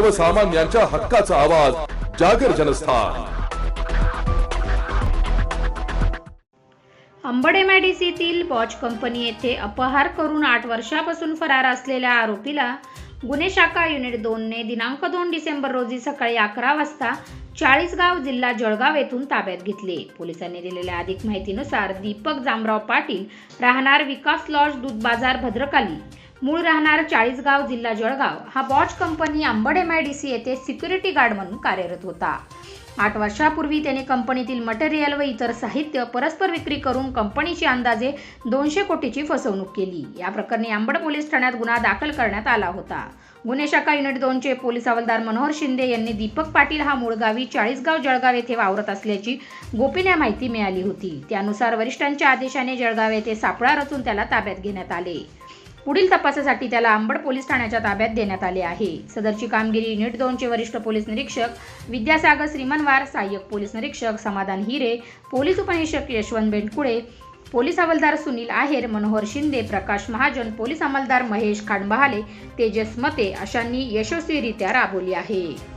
सर्वसामान्यांच्या हक्काचा आवाज जागर जनस्थान. अंबड एमआयडीसीतील बॉच कंपनी येथे अपहार करून आठ वर्षापासून फरार असलेल्या आरोपीला गुन्हे शाखा युनिट दोनने दिनांक दोन डिसेंबर रोजी सकाळी अकरा वाजता चाळीसगाव जिल्हा जळगाव येथून ताब्यात घेतले. पोलिसांनी दिलेल्या अधिक माहितीनुसार दीपक जामराव पाटील राहणार विकास लॉज दूध बाजार भद्रकाली. मूळ राहणार चाळीसगाव जिल्हा जळगाव. हा बॉच कंपनी अंबड एमआयडीसी येथे सिक्युरिटी गार्ड म्हणून कार्यरत होता. आठ वर्षापूर्वी त्याने कंपनीतील मटेरियल व इतर साहित्य परस्पर विक्री करून कंपनीची अंदाजे दोनशे कोटीची फसवणूक केली. या प्रकरणी आंबड पोलीस ठाण्यात गुन्हा दाखल करण्यात आला होता. गुन्हे शाखा युनिट दोनचे पोलीस हवालदार मनोहर शिंदे यांनी दीपक पाटील हा मूळगावी चाळीसगाव जळगाव येथे वावरत असल्याची गोपनीय माहिती मिळाली होती. त्यानुसार वरिष्ठांच्या आदेशाने जळगाव येथे सापळा रचून त्याला ताब्यात घेण्यात आले. पुढील तपासासाठी त्याला अंबड पोलीस ठाण्याच्या ताब्यात देण्यात आले आहे. सदरची कामगिरी युनिट दोनचे वरिष्ठ पोलीस निरीक्षक विद्यासागर श्रीमनवार सहाय्यक पोलीस निरीक्षक समाधान हिरे पोलीस उपनिरीक्षक यशवंत बेंडकुळे पोलीस हवालदार सुनील आहेर मनोहर शिंदे प्रकाश महाजन पोलीस अंमलदार महेश खांडबहाले तेजस मते अशांनी यशस्वीरित्या राबवली आहे.